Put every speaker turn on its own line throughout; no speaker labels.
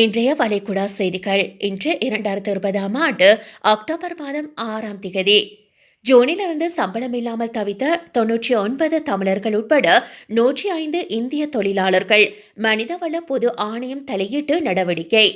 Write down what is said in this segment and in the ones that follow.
இன்றைய வளைகுடா செய்திகள். இன்று இரண்டாயிரத்தி இருபதாம் ஆண்டு அக்டோபர் மாதம் ஆறாம் திகதி. ஜூனிலிருந்து சம்பளம் இல்லாமல் தவித்த தொன்னூற்றி ஒன்பது தமிழர்கள் உட்பட நூற்றி ஐந்து இந்திய தொழிலாளர்கள் மனிதவள பொது ஆணையம் தலையிட்டு நடவடிக்கை.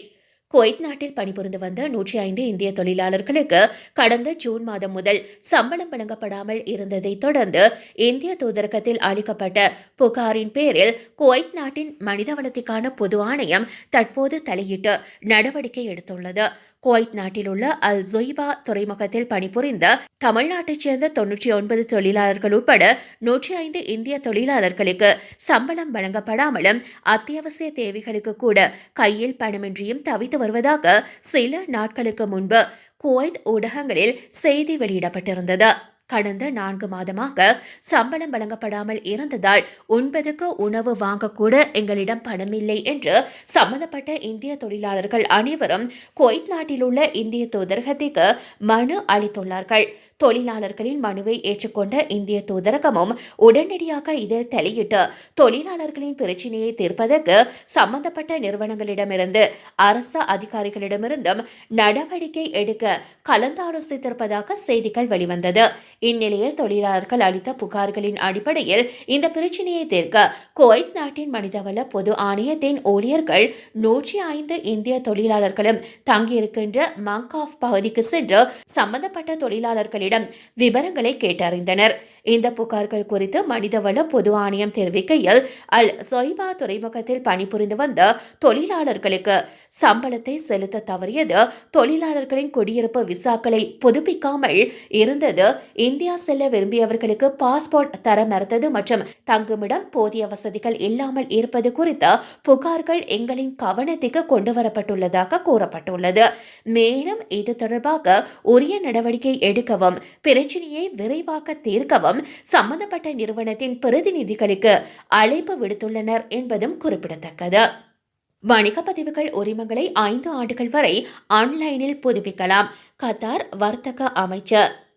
குவைத் நாட்டில் பணிபுரிந்து வந்த நூற்றி ஐந்து இந்திய தொழிலாளர்களுக்கு கடந்த ஜூன் மாதம் முதல் சம்பளம் வழங்கப்படாமல் இருந்ததை தொடர்ந்து இந்திய தூதரகத்தில் அளிக்கப்பட்ட புகாரின் பேரில் குவைத் நாட்டின் மனிதவளத்திற்கான பொது ஆணையம் தற்போது தலையிட்டு நடவடிக்கை எடுத்துள்ளது. குவைத் நாட்டில் உள்ள அல் ஜொய்பா துறைமுகத்தில் பணிபுரிந்த தமிழ்நாட்டைச் சேர்ந்த தொன்னூற்றி ஒன்பது தொழிலாளர்கள் உட்பட நூற்றி ஐந்து இந்திய தொழிலாளர்களுக்கு சம்பளம் வழங்கப்படாமலும் அத்தியாவசிய தேவைகளுக்கு கூட கையில் பணமின்றியும் தவித்து வருவதாக சில நாட்களுக்கு முன்பு குவைத் ஊடகங்களில் செய்தி வெளியிடப்பட்டிருந்தது. கடந்த நான்கு மாதமாக சம்பளம் வழங்கப்படாமல் இருந்ததால் உண்பதுக்கு உணவு வாங்கக்கூட எங்களிடம் பணமில்லை என்று சம்பந்தப்பட்ட இந்திய தொழிலாளர்கள் அனைவரும் குவைத் நாட்டில் உள்ள இந்திய தூதரகத்திற்கு மனு அளித்துள்ளார்கள். தொழிலாளர்களின் மனுவை ஏற்றுக்கொண்ட இந்திய தூதரகமும் உடனடியாக இதில் தலையிட்டு தொழிலாளர்களின் பிரச்சினையை தீர்ப்பதற்கு சம்பந்தப்பட்ட நிறுவனங்களிடமிருந்து அரசு அதிகாரிகளிடமிருந்தும் நடவடிக்கை எடுக்க கலந்தாலோசித்திருப்பதாக செய்திகள் வெளிவந்தது. இந்நிலையில் தொழிலாளர்கள் அளித்த புகார்களின் அடிப்படையில் இந்த பிரச்சினையை தீர்க்க குவைத் நாட்டின் மனிதவள பொது ஆணையத்தின் ஊழியர்கள் நூற்றி ஐந்து இந்திய தொழிலாளர்களும் தங்கியிருக்கின்ற மங்காஃப் பகுதிக்கு சென்று சம்பந்தப்பட்ட தொழிலாளர்களிடம் விவரங்களை கேட்டறிந்தனர். இந்த புகார்கள் குறித்து மனிதவள பொது ஆணையம் தெரிவிக்கையில் அல் சொய்பா துறைமுகத்தில் பணிபுரிந்து வந்த தொழிலாளர்களுக்கு சம்பளத்தை செலுத்த தவறியது. தொழிலாளர்களின் குடியிருப்பு விசாக்களை புதுப்பிக்காமல் இருந்தது. இந்தியா செல்ல விரும்பியவர்களுக்கு பாஸ்போர்ட் தர மறுத்தது மற்றும் தங்குமிடம் போதிய வசதிகள் இல்லாமல் இருப்பது குறித்த புகார்கள் எங்களின் கவனத்திற்கு கொண்டு வரப்பட்டுள்ளதாக கூறப்பட்டுள்ளது. மேலும் இது தொடர்பாக உரிய நடவடிக்கை எடுக்கவும் பிரச்சினையை விரைவாக தீர்க்கவும் சம்பந்தப்பட்ட நிறுவனத்தின் பிரதிநிதிகளுக்கு அழைப்பு விடுத்துள்ளனர் என்பதும் குறிப்பிடத்தக்கது. வணிக பதிவுகள் உரிமங்களை ஐந்து ஆண்டுகள் வரை ஆன்லைனில் புதுப்பிக்கலாம். கத்தார் வர்த்தக அமைச்சர்.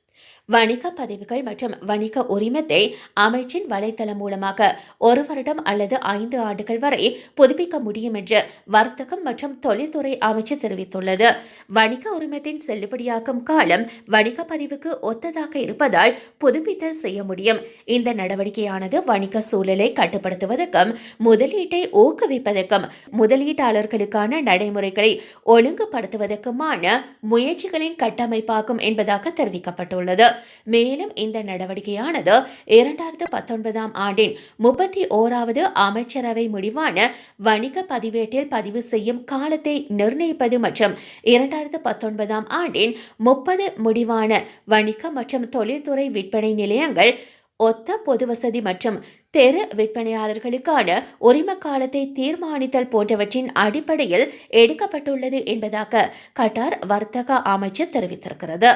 வணிக பதிவுகள் மற்றும் வணிக உரிமத்தை அமைச்சின் வலைத்தளம் மூலமாக ஒரு வருடம் அல்லது ஐந்து ஆண்டுகள் வரை புதுப்பிக்க முடியும் என்று வர்த்தகம் மற்றும் தொழில்துறை அமைச்சு தெரிவித்துள்ளது. வணிக உரிமத்தின் செல்லுபடியாகும் காலம் வணிக பதிவுக்கு ஒத்ததாக இருப்பதால் புதுப்பித்தல் செய்ய முடியும். இந்த நடவடிக்கையானது வணிக சூழலை கட்டுப்படுத்துவதற்கும் முதலீட்டை ஊக்குவிப்பதற்கும் முதலீட்டாளர்களுக்கான நடைமுறைகளை ஒழுங்குபடுத்துவதற்குமான முயற்சிகளின் கட்டமைப்பாகும் என்பதாக தெரிவிக்கப்பட்டுள்ளது. மேலும் இந்த நடவடிக்கையானது இரண்டாயிரத்து பத்தொன்பதாம் ஆண்டின் முப்பத்தி ஓராவது அமைச்சரவை முடிவான வணிக பதிவேட்டில் பதிவு செய்யும் காலத்தை நிர்ணயிப்பது மற்றும் இரண்டாயிரத்து பத்தொன்பதாம் ஆண்டின் முப்பது முடிவான வணிக மற்றும் தொழில்துறை விற்பனை நிலையங்கள் ஒத்த பொது வசதி மற்றும் தெரு விற்பனையாளர்களுக்கான உரிம காலத்தை தீர்மானித்தல் போன்றவற்றின் அடிப்படையில் எடுக்கப்பட்டுள்ளது என்பதாக கட்டார் வர்த்தக அமைச்சர் தெரிவித்திருக்கிறது.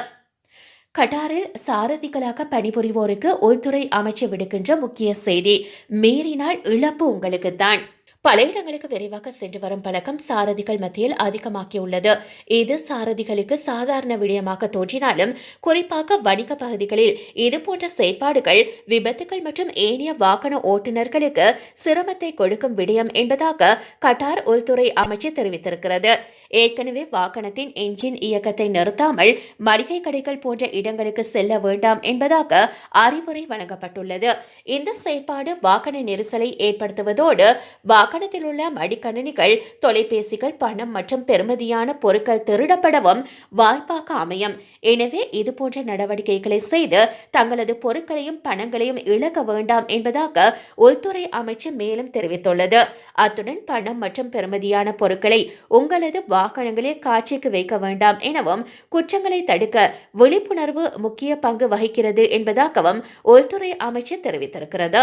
கட்டாரில் சாரதிகளாக பணிபுரிவோருக்கு உள்துறை அமைச்சு விடுக்கின்ற முக்கிய செய்தி. மீறினால் இழப்பு உங்களுக்குத்தான். பல இடங்களுக்கு விரைவாக சென்று வரும் பழக்கம் சாரதிகள் மத்தியில் அதிகமாகியுள்ளது. இது சாரதிகளுக்கு சாதாரண விடயமாக தோன்றினாலும் குறிப்பாக வணிக பகுதிகளில் இதுபோன்ற செயற்பாடுகள் விபத்துகள் மற்றும் ஏனைய வாகன ஓட்டுநர்களுக்கு சிரமத்தை கொடுக்கும் விடயம் என்பதாக கட்டார் உள்துறை அமைச்சு தெரிவித்திருக்கிறது. ஏற்கனவே வாகனத்தின் என்ஜின் இயக்கத்தை நிறுத்தாமல் மளிகை கடைகள் போன்ற இடங்களுக்கு செல்ல வேண்டாம் என்பதாக அறிவுரை வழங்கப்பட்டுள்ளது. இந்த செயற்பாடு வாகன நெரிசலை ஏற்படுத்துவதோடு வாகனத்தில் உள்ள மடிக்கணினிகள் தொலைபேசிகள் பணம் மற்றும் பெறுமதியான பொருட்கள் திருடப்படவும் வாய்ப்பாக அமையும். எனவே இதுபோன்ற நடவடிக்கைகளை செய்து தங்களது பொருட்களையும் பணங்களையும் இழக்க வேண்டாம் என்பதாக உள்துறை அமைச்சு மேலும் தெரிவித்துள்ளது. அத்துடன் பணம் மற்றும் பெறுமதியான பொருட்களை உங்களது வாகனங்களே காட்சிக்கு வைக்க வேண்டாம் எனவும் குற்றங்களை தடுக்க விழிப்புணர்வு முக்கிய பங்கு வகிக்கிறது என்பதாகவும் உள்துறை அமைச்சர் தெரிவித்திருக்கிறது.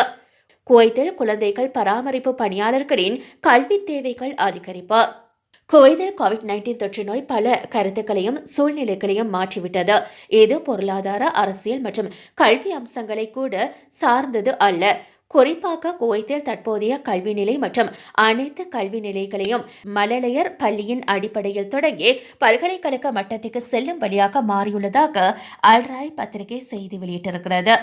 குவைத்தில் குழந்தைகள் பராமரிப்பு பணியாளர்களின் கல்வி தேவைகள் அதிகரிப்பு. குவைத்தில் கோவிட் நைன்டீன் தொற்று நோய் பல கருத்துக்களையும் சூழ்நிலைகளையும் மாற்றிவிட்டது. இது பொருளாதார அரசியல் மற்றும் கல்வி அம்சங்களை கூட சார்ந்தது அல்ல. குறிப்பாக குவைத்தில் தற்போதைய கல்வி நிலை மற்றும் அனைத்து கல்வி நிலைகளையும் மழலையர் பள்ளியின் அடிப்படையில் தொடங்கி பல்கலைக்கழக மட்டத்துக்கு செல்லும் வழியாக மாறியுள்ளதாக அல்ராய் பத்திரிகை செய்தி வெளியிட்டிருக்கிறது.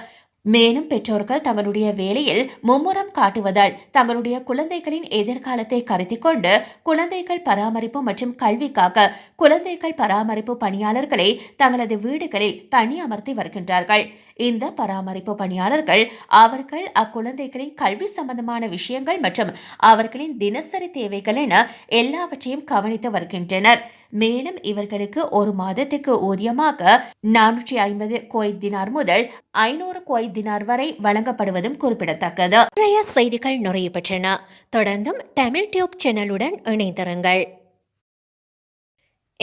மேலும் பெற்றோர்கள் தங்களுடைய வேலையில் மும்முரம் காட்டுவதால் தங்களுடைய குழந்தைகளின் எதிர்காலத்தை கருத்தில் கொண்டு குழந்தைகள் பராமரிப்பு மற்றும் கல்விக்காக குழந்தைகள் பராமரிப்பு பணியாளர்களை தங்களது வீடுகளில் பணி அமர்த்தி வருகின்றார்கள். இந்த பராமரிப்பு பணியாளர்கள் அவர்கள் அக்குழந்தைகளின் கல்வி சம்பந்தமான விஷயங்கள் மற்றும் அவர்களின் தினசரி தேவைகள் என எல்லாவற்றையும் கவனித்து வருகின்றனர். மேலும் இவர்களுக்கு ஒரு மாதத்துக்கு ஊதியமாக நானூற்றி ஐம்பது கோய் தினார் முதல் ஐநூறு கோய் தினார் வரை வழங்கப்படுவதும் குறிப்பிடத்தக்கது. நிறைய செய்திகள் நிறைய பெற்றன. தொடர்ந்தும் தமிழ் டியூப் சேனலுடன் இணைந்திருங்கள்.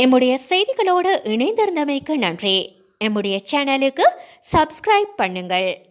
எம்முடைய செய்திகளோடு இணைந்திருந்தமைக்கு நன்றி. எம்முடைய சேனலுக்கு சப்ஸ்கிரைப் பண்ணுங்கள்.